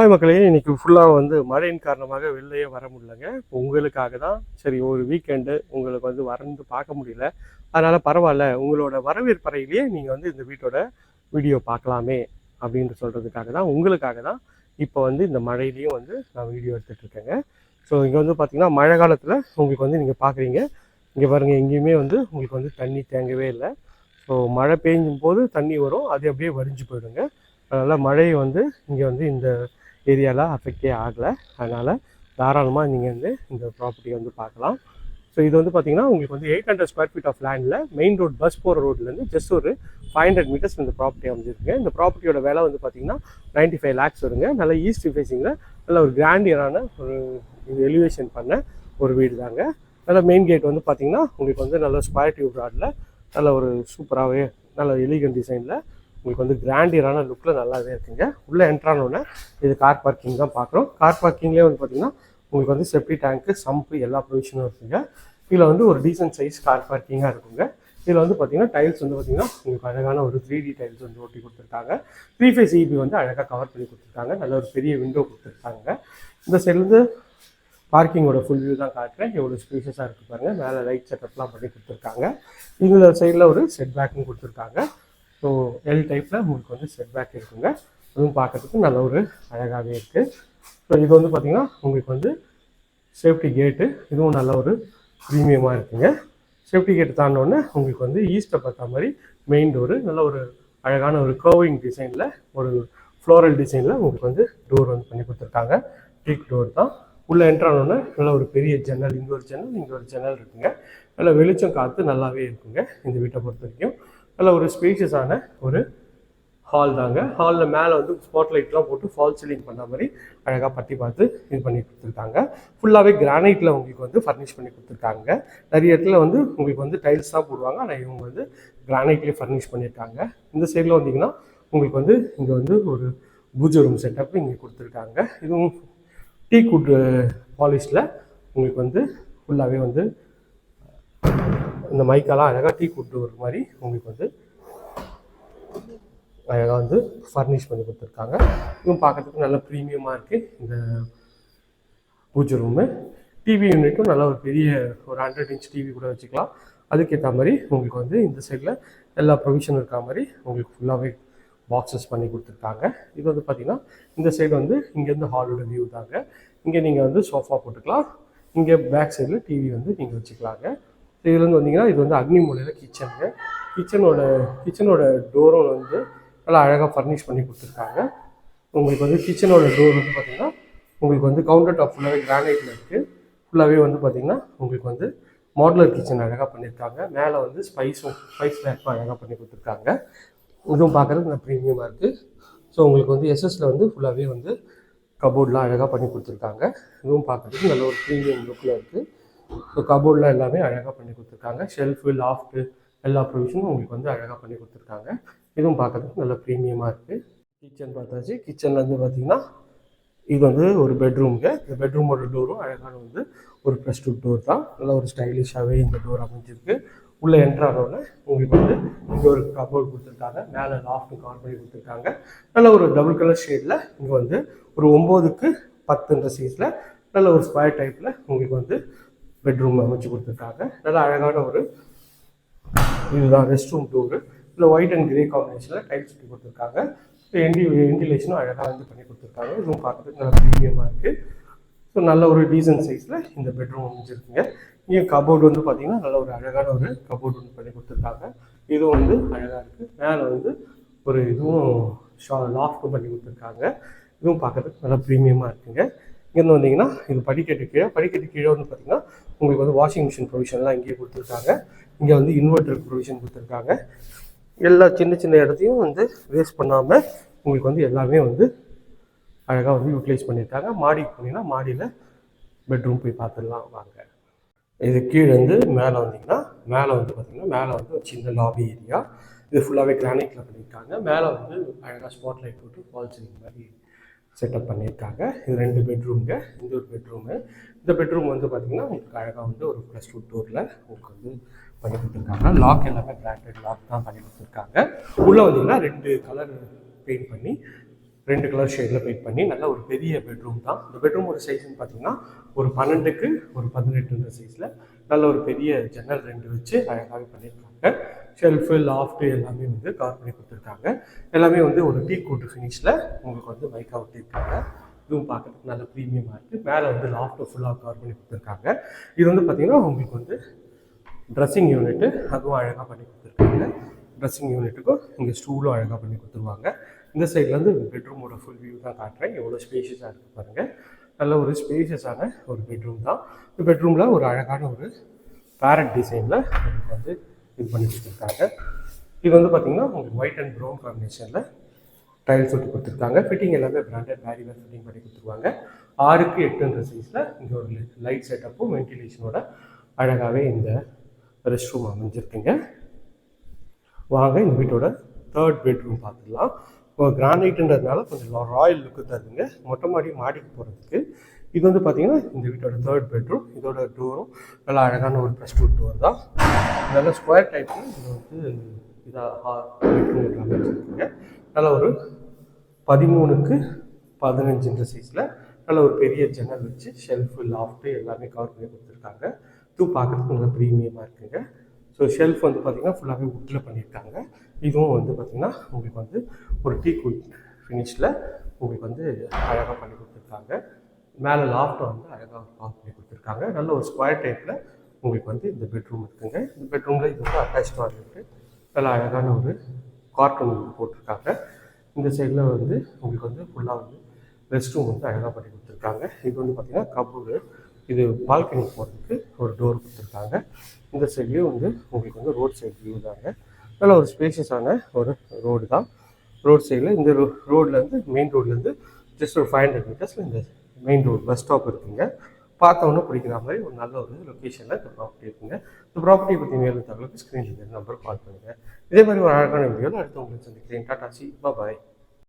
Hi மக்களே இன்னைக்கு ஃபுல்லாக வந்து மழையின் காரணமாக வெளிலையே வர முடியலங்க. உங்களுக்காக தான். சரி ஒரு வீக்கெண்டு உங்களுக்கு வந்து வரந்து பார்க்க முடியல. அதனால் பரவாயில்ல உங்களோட வரவேற்பறையிலேயே நீங்கள் வந்து இந்த வீட்டோட வீடியோ பார்க்கலாமே அப்படின்னு சொல்கிறதுக்காக தான் உங்களுக்காக தான் இப்போ வந்து இந்த மழையிலையும் வந்து நான் வீடியோ எடுத்துகிட்டு இருக்கேங்க. ஸோ இங்கே வந்து பார்த்திங்கன்னா மழை காலத்தில் உங்களுக்கு வந்து நீங்கள் பார்க்குறீங்க இங்கே பாருங்கள் எங்கேயுமே வந்து உங்களுக்கு வந்து தண்ணி தேங்கவே இல்லை. ஸோ மழை பெய்யும் போது தண்ணி வரும் அது அப்படியே வரிஞ்சு போயிடுங்க. அதனால் மழை வந்து இங்கே வந்து இந்த ஏரியாவில் அஃபெக்டே ஆகலை. அதனால் தாராளமாக நீங்கள் வந்து இந்த ப்ராப்பர்ட்டியை வந்து பார்க்கலாம். ஸோ இது வந்து பார்த்தீங்கன்னா உங்களுக்கு வந்து eight hundred square feet of லேண்டில் மெயின் ரோட் பஸ் போகிற ரோட்லேருந்து ஜஸ்ட் ஒரு ஃபைவ் ஹண்ட்ரட் மீட்டர்ஸ் இந்த ப்ராப்பர்ட்டி அமைஞ்சிருக்கு. இந்த ப்ராப்பர்ட்டியோட விலை வந்து பார்த்தீங்கன்னா நைன்ட்டி ஃபைவ் லேக்ஸ் வருங்க. நல்ல ஈஸ்ட் ஃபேஸிங்கில் நல்ல ஒரு கிராண்டியரான ஒரு இது எலிவேஷன் பண்ண ஒரு வீடு தாங்க. நல்ல மெயின் கேட் வந்து பார்த்தீங்கன்னா உங்களுக்கு வந்து நல்ல ஸ்கொயர் டியூப் ராடில் நல்ல ஒரு சூப்பராகவே நல்ல எலிகன் டிசைனில் உங்களுக்கு வந்து கிராண்டியரான லுக்கில் நல்லாவே இருக்குங்க. உள்ளே என்ட்ரானோடனே இது கார் பார்க்கிங் தான் பார்க்குறோம். கார் பார்க்கிங்லேயே வந்து பார்த்தீங்கன்னா உங்களுக்கு வந்து செப்டி டேங்க்கு சம்பு எல்லா ப்ரொவிஷனும் இருக்குங்க. இதில் வந்து ஒரு டீசென்ட் சைஸ் கார் பார்க்கிங்காக இருக்குங்க. இதில் வந்து பார்த்தீங்கன்னா டைல்ஸ் வந்து பார்த்தீங்கன்னா உங்களுக்கு அழகான ஒரு த்ரீ டி டைல்ஸ் வந்து ஒட்டி கொடுத்துருக்காங்க. த்ரீ ஃபேஸ் இபி வந்து அழகாக கவர் பண்ணி கொடுத்துருக்காங்க. நல்ல ஒரு பெரிய விண்டோ கொடுத்துருக்காங்க. இந்த சைட்லேருந்து பார்க்கிங்கோட ஃபுல் வியூ தான் காட்டுறேன். எவ்வளோ ஸ்பேஷஸாக இருக்குது பாருங்கள் மேலே லைட் செட்டப்லாம் பண்ணி கொடுத்துருக்காங்க. இந்த சைடில் ஒரு செட் பேக்கும் கொடுத்துருக்காங்க. ஸோ எல் டைப்பில் உங்களுக்கு வந்து செட் பேக் இருக்குங்க. அதுவும் பார்க்கறதுக்கு நல்ல ஒரு அழகாகவே இருக்குது ஸோ இது வந்து பார்த்திங்கன்னா உங்களுக்கு வந்து சேஃப்டி கேட்டு இதுவும் நல்ல ஒரு ப்ரீமியமாக இருக்குங்க. சேஃப்டி கேட் தாண்டோடனே உங்களுக்கு வந்து ஈஸ்ட்டை பார்த்த மாதிரி மெயின் டோரு நல்ல ஒரு அழகான ஒரு கர்விங் டிசைனில் ஒரு ஃப்ளோரல் டிசைனில் உங்களுக்கு வந்து டோர் வந்து பண்ணி கொடுத்துருக்காங்க. டீக் டோர் தான். உள்ளே என்ட்ரானோடனே நல்ல ஒரு பெரிய ஜன்னல் இங்கே ஒரு ஜன்னல் இங்கே ஒரு ஜன்னல் இருக்குங்க. நல்ல வெளிச்சம் காற்று நல்லாவே இருக்குங்க இந்த வீட்டை பொறுத்த வரைக்கும். நல்ல ஒரு ஸ்பேஷியஸான ஒரு ஹால் தாங்க. ஹாலில் மேலே வந்து ஸ்பாட் லைட்லாம் போட்டு ஃபால் சீலிங் பண்ண மாதிரி அழகாக பட்டி பார்த்து இது பண்ணி கொடுத்துருக்காங்க. ஃபுல்லாகவே கிரானைட்டில் உங்களுக்கு வந்து ஃபர்னிஷ் பண்ணி கொடுத்துருக்காங்க. நிறைய இடத்துல வந்து உங்களுக்கு வந்து டைல்ஸ் தான் போடுவாங்க. ஆனால் இவங்க வந்து கிரானைட்லேயே ஃபர்னிஷ் பண்ணியிருக்காங்க. இந்த சைடில் வந்தீங்கன்னா உங்களுக்கு வந்து இங்கே வந்து ஒரு பூஜை ரூம் செட்டப் இங்கே கொடுத்துருக்காங்க. இதுவும் டீ குட் பாலிஷில் உங்களுக்கு வந்து ஃபுல்லாகவே வந்து இந்த மைக்கெல்லாம் அழகாக டீ கொடுத்து ஒரு மாதிரி உங்களுக்கு வந்து அழகாக வந்து ஃபர்னிஷ் பண்ணி கொடுத்துருக்காங்க. இதுவும் பார்க்கறதுக்கு நல்ல ப்ரீமியமாக இருக்குது இந்த பூஜை ரூமு டிவி யூனிட்டும் நல்ல ஒரு பெரிய ஒரு ஹண்ட்ரட் இன்ச் டிவி கூட வச்சுக்கலாம். அதுக்கேற்ற மாதிரி உங்களுக்கு வந்து இந்த சைடில் எல்லா ப்ரொவிஷனும் இருக்கா மாதிரி உங்களுக்கு ஃபுல்லாகவே பாக்ஸஸ் பண்ணி கொடுத்துருக்காங்க. இது வந்து பார்த்திங்கன்னா இந்த சைடு வந்து இங்கேருந்து ஹாலோட வியூ தாங்க. இங்கே நீங்கள் வந்து சோஃபா போட்டுக்கலாம். இங்கே பேக் சைடில் டிவி வந்து நீங்கள் வச்சுக்கலாங்க. இதுலேருந்து வந்தீங்கன்னா இது வந்து அக்னி மூலையில் கிச்சனுங்க கிச்சனோட கிச்சனோட டோரும் வந்து நல்லா அழகாக ஃபர்னிஷ் பண்ணி கொடுத்துருக்காங்க. உங்களுக்கு வந்து கிச்சனோட டோர் வந்து பார்த்திங்கன்னா உங்களுக்கு வந்து கவுண்டர் டாப் ஃபுல்லாகவே கிரானைட்டில் இருக்குது ஃபுல்லாகவே வந்து பார்த்திங்கன்னா உங்களுக்கு வந்து மாடுலர் கிச்சன் அழகாக பண்ணியிருக்காங்க மேலே வந்து ஸ்பைஸும் ஸ்பைஸ் ரேக்கும் அழகாக பண்ணி கொடுத்துருக்காங்க. இதுவும் பார்க்குறதுக்கு நல்லா ப்ரீமியமாக இருக்குது ஸோ உங்களுக்கு வந்து எஸ்எஸ்சில் வந்து ஃபுல்லாகவே வந்து கபோர்ட்லாம் அழகாக பண்ணி கொடுத்துருக்காங்க. இதுவும் பார்க்குறதுக்கு நல்ல ஒரு ப்ரீமியம் லுக்கில் இருக்குது ஸோ கபோர்ட்லாம் எல்லாமே அழகாக பண்ணி கொடுத்துருக்காங்க. ஷெல்ஃபு லாஃப்ட்டு எல்லா ப்ரொவிஷனும் உங்களுக்கு வந்து அழகாக பண்ணி கொடுத்துருக்காங்க. இதுவும் பார்க்குறதுக்கு நல்ல ப்ரீமியமாக இருக்குது கிச்சன் பார்த்தாச்சு. கிச்சனில் வந்து பார்த்தீங்கன்னா இது வந்து ஒரு பெட்ரூம்ங்க இந்த பெட்ரூமோட டோரும் அழகான வந்து ஒரு ப்ளஸ் டூ டோர் தான். நல்ல ஒரு ஸ்டைலிஷாகவே இந்த டோர் அமைஞ்சிருக்கு. உள்ளே என்ட்ரானோடனே உங்களுக்கு வந்து இங்கே ஒரு கபோர்ட் கொடுத்துருக்காங்க. மேலே லாஃப்ட் கவர் பண்ணி கொடுத்துருக்காங்க. நல்ல ஒரு டபுள் கலர் ஷேடில் இங்கே வந்து ஒரு ஒம்போதுக்கு பத்துன்ற சைஸில் நல்ல ஒரு ஸ்கொயர் டைப்பில் உங்களுக்கு வந்து பெட்ரூம் அமைச்சு கொடுத்துருக்காங்க. நல்ல அழகான ஒரு இதுதான் ரெஸ்ட் ரூம் டூரு இல்லை ஒயிட் அண்ட் கிரே காம்பினேஷனில் டைல் சுற்றி கொடுத்துருக்காங்க என்டி வென்டிலேஷனும் அழகாக வந்து பண்ணி கொடுத்துருக்காங்க. இதுவும் பார்க்குறதுக்கு நல்லா ப்ரீமியமாக இருக்குது ஸோ நல்ல ஒரு டீசன்ட் சைஸில் இந்த பெட்ரூம் அமைஞ்சிருக்குங்க. இங்கே கபோர்டு வந்து பார்த்திங்கன்னா நல்ல ஒரு அழகான ஒரு கபோர்டு வந்து பண்ணி கொடுத்துருக்காங்க. இதுவும் வந்து அழகாக இருக்குது மேலே வந்து ஒரு இதுவும் ஷா லாஃப்ட்டும் பண்ணி கொடுத்துருக்காங்க. இதுவும் பார்க்குறதுக்கு நல்லா ப்ரீமியமாக இருக்குங்க. இங்கேருந்து வந்தீங்கன்னா இது படிக்கட்டு கீழே படிக்கட்டு கீழே வந்து பார்த்தீங்கன்னா உங்களுக்கு வந்து வாஷிங் மிஷின் ப்ரொவிஷன்லாம் இங்கேயே கொடுத்துருக்காங்க. இங்கே வந்து இன்வெர்டர் ப்ரொவிஷன் கொடுத்துருக்காங்க. எல்லா சின்ன சின்ன இடத்தையும் வந்து வேஸ்ட் பண்ணாமல் உங்களுக்கு வந்து எல்லாமே வந்து அழகாக வந்து யூட்டிலைஸ் பண்ணியிருக்காங்க. மாடிக்கு போனீங்கன்னா மாடியில் பெட்ரூம் போய் பார்த்துடலாம் வாங்க. இது கீழே வந்து மேலே வந்தீங்கன்னா மேலே வந்து பார்த்தீங்கன்னா மேலே வந்து ஒரு சின்ன லாபி ஏரியா இது ஃபுல்லாகவே கிரானைட்டில் பண்ணியிருக்காங்க. மேலே வந்து அழகாக ஸ்பாட் லைட் போட்டு ஃபால் சீலிங் மாதிரி செட்டப் பண்ணியிருக்காங்க. இது ரெண்டு பெட்ரூம்ங்க இந்த ஒரு பெட்ரூமு இந்த பெட்ரூம் வந்து பார்த்தீங்கன்னா உங்களுக்கு அழகாக வந்து ஒரு ப்ளஸ் டூ டோரில் உங்களுக்கு வந்து பண்ணி கொடுத்துருக்காங்க. லாக் எல்லாமே பிராண்டட் லாக் தான் பண்ணி கொடுத்துருக்காங்க. உள்ளே வந்தீங்கன்னா ரெண்டு கலர் பெயிண்ட் பண்ணி ரெண்டு கலர் ஷேடில் பெயிண்ட் பண்ணி நல்ல ஒரு பெரிய பெட்ரூம் தான். இந்த பெட்ரூமோட சைஸ்னு பார்த்தீங்கன்னா ஒரு பன்னெண்டுக்கு ஒரு பதினெட்டுன்ற சைஸில் நல்ல ஒரு பெரிய ஜன்னல் ரெண்டு வச்சு அழகாக பண்ணியிருக்காங்க. ஷெல்ஃபு லாஃப்ட்டு எல்லாமே வந்து கவர் பண்ணி கொடுத்துருக்காங்க. எல்லாமே வந்து ஒரு டீ கூட்டு ஃபினிஷில் உங்களுக்கு வந்து பைக் ஒட்டியிருக்காங்க இதுவும் பார்க்கறதுக்கு நல்ல ப்ரீமியமாக இருக்குது மேலே வந்து லாஃப்ட்டு ஃபுல்லாக கவர் பண்ணி கொடுத்துருக்காங்க. இது வந்து பார்த்திங்கன்னா உங்களுக்கு வந்து ட்ரெஸ்ஸிங் யூனிட்டு அதுவும் அழகாக பண்ணி கொடுத்துருக்காங்க. ட்ரெஸ்ஸிங் யூனிட்டுக்கும் இங்கே ஸ்டூலும் அழகாக பண்ணி கொடுத்துருவாங்க. இந்த சைட்லேருந்து பெட்ரூமோட ஃபுல் வியூ தான் காட்டுறேன். எவ்வளோ ஸ்பேஷியஸாக இருக்குது பாருங்கள் நல்ல ஒரு ஸ்பேஷியஸான ஒரு பெட்ரூம் தான். இந்த பெட்ரூமில் ஒரு அழகான ஒரு பேரட் டிசைனில் உங்களுக்கு வந்து இது பண்ணி கொடுத்துருக்காங்க இது வந்து பார்த்திங்கன்னா உங்களுக்கு ஒயிட் அண்ட் ப்ரௌன் காம்பினேஷனில் டைல்ஸ் ஒட்டி கொடுத்துருக்காங்க. ஃபிட்டிங் எல்லாமே பிராண்டட் வேரி வேர் ஃபிட்டிங் பண்ணி கொடுத்துருவாங்க. ஆறுக்கு எட்டுன்ற சைஸில் இங்கே ஒரு லைட் செட்டப்பும் வென்டிலேஷனோட அழகாகவே இந்த ரெஸ்ட் ரூம் அமைஞ்சிருக்குங்க. வாங்க இந்த வீட்டோட தேர்ட் பெட்ரூம் பார்த்துடலாம். இப்போ கிரானைட்டுன்றதுனால கொஞ்சம் ராயல் லுக்கு தருதுங்க. மொட்டை மாடி மாடிக்கு போகிறதுக்கு இது வந்து பார்த்தீங்கன்னா இந்த வீட்டோட தேர்ட் பெட்ரூம் இதோட டோரும் நல்லா அழகான ஒரு ப்ளஸ் டூ டோர் தான். நல்ல ஸ்கொயர் டைப்பில் இது வந்து இதாக பெட்ரூம் வச்சுருக்கீங்க. நல்ல ஒரு பதிமூணுக்கு பதினஞ்சுன்ற சைஸில் நல்ல ஒரு பெரிய ஜன்னல் வச்சு ஷெல்ஃபு லாஃப்ட்டு எல்லாமே கவர் பண்ணி கொடுத்துருக்காங்க. டூ பார்க்குறதுக்கு நல்லா ப்ரீமியமாக இருக்குங்க. ஸோ ஷெல்ஃப் வந்து பார்த்திங்கன்னா ஃபுல்லாகவே உட்டில் பண்ணியிருக்காங்க. இதுவும் வந்து பார்த்திங்கன்னா உங்களுக்கு வந்து ஒரு டீ குட் ஃபினிஷில் உங்களுக்கு வந்து அழகாக பண்ணி கொடுத்துருக்காங்க. மேலே லாஃப்ட் வந்து அழகாக ஆஃப் பண்ணி கொடுத்துருக்காங்க. நல்ல ஒரு ஸ்கொயர் டைப்பில் உங்களுக்கு வந்து இந்த பெட்ரூம் இருக்குங்க. இந்த பெட்ரூமில் இது வந்து அட்டாச் இருக்குது நல்லா அழகான ஒரு கார்ட்டூன் போட்டிருக்காங்க. இந்த சைடில் வந்து உங்களுக்கு வந்து ஃபுல்லாக வந்து ரெஸ்ட் ரூம் வந்து அழகாக பண்ணி கொடுத்துருக்காங்க. இது வந்து பார்த்திங்கன்னா கபோர்டு இது பால்கனி போகிறதுக்கு ஒரு டோர் கொடுத்துருக்காங்க. இந்த சைட்லேயும் வந்து உங்களுக்கு வந்து ரோட் சைடு வியூ தாங்க. நல்ல ஒரு ஸ்பேஷியஸான ஒரு ரோடு தான். ரோட் சைடில் இந்த ரோ ரோட்லேருந்து மெயின் ரோட்லேருந்து ஜஸ்ட் ஒரு ஃபைவ் ஹண்ட்ரட் மீட்டர்ஸில் இந்த மெயின் ரோடு பஸ் ஸ்டாப் இருக்குங்க. பார்த்தவொன்னே பிடிக்கிற மாதிரி ஒரு நல்ல ஒரு லொக்கேஷனில் இந்த ப்ராப்பர்ட்டி இருக்குங்க. இந்த ப்ராப்பர்ட்டியை பற்றி மேலும் தகவலுக்கு ஸ்க்ரீனில் நம்பர் கால் பண்ணுங்கள் இதே மாதிரி ஒரு அழகான வீடியோவில் அடுத்து உங்களுக்கு சந்திக்கிறேன். Tata C. பாய்